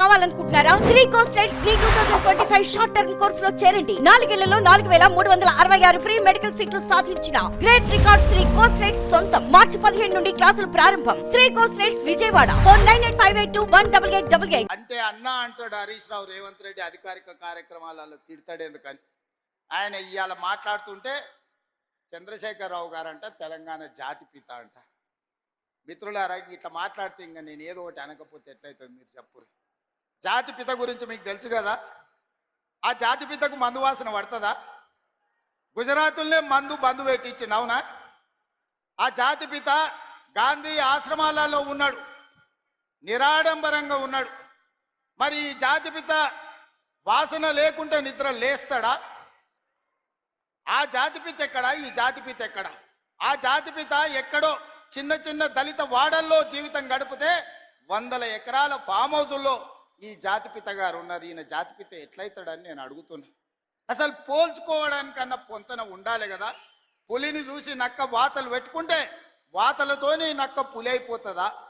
కావాలనుకుంటున్నారా? Sri కోస్టెడ్ Sri two thousand twenty five short term కోర్స్లో చేరండి. నాలుగేళ్ళలో నాలుగు వేల మూడు వందల అరవై ఆరు ఫ్రీ మెడికల్ సీట్లు సాధించిన గ్రేట్ రికార్డ్ శ్రీ కోస్టెడ్ సొంతం. మార్చి పదిహేను నుండి క్లాసులు ప్రారంభం. Sri కోస్టెడ్స్ Vijayawada. Four nine eight five eight two one double eight double eight అంటే అన్న అంటాడు హరీష్ రావు రేవంత్ రెడ్డి అధికారిక కార్యక్రమాలలో తిడతాడు ఎందుకని ఆయన ఇవాళ మాట్లాడుతుంటే చంద్రశేఖరరావు గారంట తెలంగాణ జాతి పిత అంట. మిత్రులారా ఇట్లా మాట్లాడితే ఇంకా నేను ఏదో ఒకటి అనకపోతే ఎట్లయితుంది మీరు చెప్పురు. జాతి పిత గురించి మీకు తెలుసు కదా? ఆ జాతి పితకు మందు వాసన పడుతుందా? గుజరాతుల్నే మందు బంధు పెట్టించింది అవునా? ఆ జాతి పిత గాంధీ ఆశ్రమాలలో ఉన్నాడు నిరాడంబరంగా ఉన్నాడు. మరి ఈ జాతి పిత వాసన లేకుంటే నిద్ర లేస్తాడా? ఆ జాతిపిత ఎక్కడ? ఈ జాతిపిత ఎక్కడ? ఆ జాతిపిత ఎక్కడో చిన్న చిన్న దళిత వాడల్లో జీవితం గడిపితే వందల ఎకరాల ఫామ్ హౌజుల్లో ఈ జాతిపిత గారు ఉన్నారు ఈయన జాతిపిత ఎట్లయితాడని నేను అడుగుతున్నా. అసలు పోల్చుకోవడానికన్నా పొంతన ఉండాలి కదా. పులిని చూసి నక్క వాతలు పెట్టుకుంటే వాతలతోని నక్క పులి అయిపోతుందా?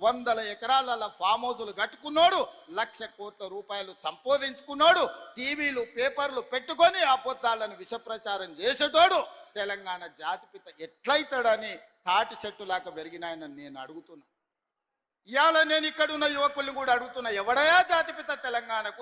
వందల ఎకరాల ఫామ్ హౌజులు కట్టుకున్నాడు లక్ష కోట్ల రూపాయలు సంపాదించుకున్నాడు టీవీలు పేపర్లు పెట్టుకొని అబద్ధాలను విషప్రచారం చేసేటోడు తెలంగాణ జాతిపిత ఎట్లయితాడని తాటి చెట్టులాగా పెరిగినాయని నేను అడుగుతున్నా. ఇవాళ నేను ఇక్కడ ఉన్న యువకుల్ని కూడా అడుగుతున్నా ఎవడయా జాతిపిత తెలంగాణకు